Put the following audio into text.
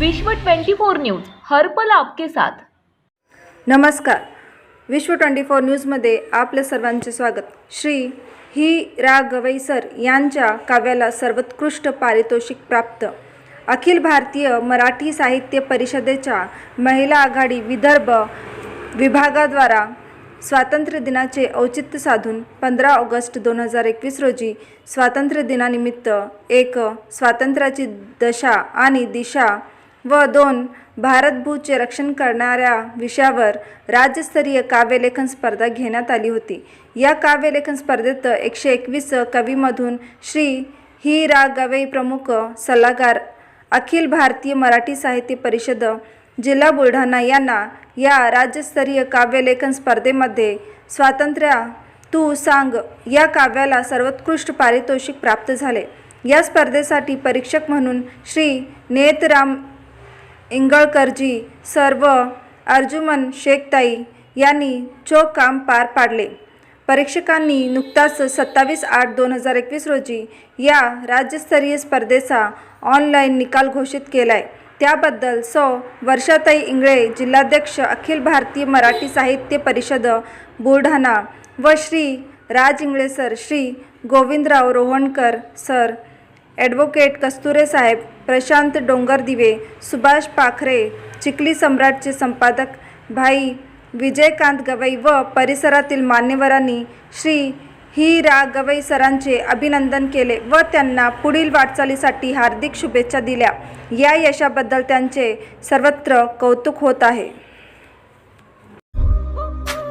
विश्व 24 न्यूज हर्पल आपके साथ. नमस्कार. विश्व ट्वेंटी फोर न्यूजमध्ये आपल्या सर्वांचे स्वागत. श्री ही रा गवईसर यांच्या काव्याला सर्वोत्कृष्ट पारितोषिक प्राप्त. अखिल भारतीय मराठी साहित्य परिषदेच्या महिला आघाडी विदर्भ विभागाद्वारा स्वातंत्र्य दिनाचे औचित्य साधून पंधरा ऑगस्ट दोन हजार एकवीस रोजी स्वातंत्र्य दिनानिमित्त एक स्वातंत्र्याची दशा आणि दिशा व दोन भारतभूचे रक्षण करणाऱ्या विषयावर राज्यस्तरीय काव्यलेखन स्पर्धा घेण्यात आली होती. या काव्यलेखन स्पर्धेत एकशे एकवीस कवीमधून श्री ही रा गवई प्रमुख सल्लागार अखिल भारतीय मराठी साहित्य परिषद जिल्हा बुलढाणा यांना या राज्यस्तरीय काव्यलेखन स्पर्धेमध्ये स्वातंत्र्य तू सांग या काव्याला सर्वोत्कृष्ट पारितोषिक प्राप्त झाले. या स्पर्धेसाठी परीक्षक म्हणून श्री नेतराम इंगळकरजी सर्व अर्जुमन शेखताई यांनी चोख काम पार पाडले. परीक्षकांनी नुकताच सत्तावीस आठ दोन हजार एकवीस रोजी या राज्यस्तरीय स्पर्धेचा ऑनलाईन निकाल घोषित केलाय. त्याबद्दल सौ वर्षाताई इंगळे जिल्हाध्यक्ष अखिल भारतीय मराठी साहित्य परिषद बुलढाणा व Shri Raj Ingle sir Shri Govindrao Rohankar sir advocate Kasture साहेब प्रशांत डोंगरदिवे सुभाष पाखरे चिखली सम्राटचे संपादक भाई विजयकांत गवई व परिसरातील मान्यवरांनी श्री ही रा गवई सरांचे अभिनंदन केले व त्यांना पुढील वाटचालीसाठी हार्दिक शुभेच्छा दिल्या. या यशाबद्दल त्यांचे सर्वत्र कौतुक होत आहे.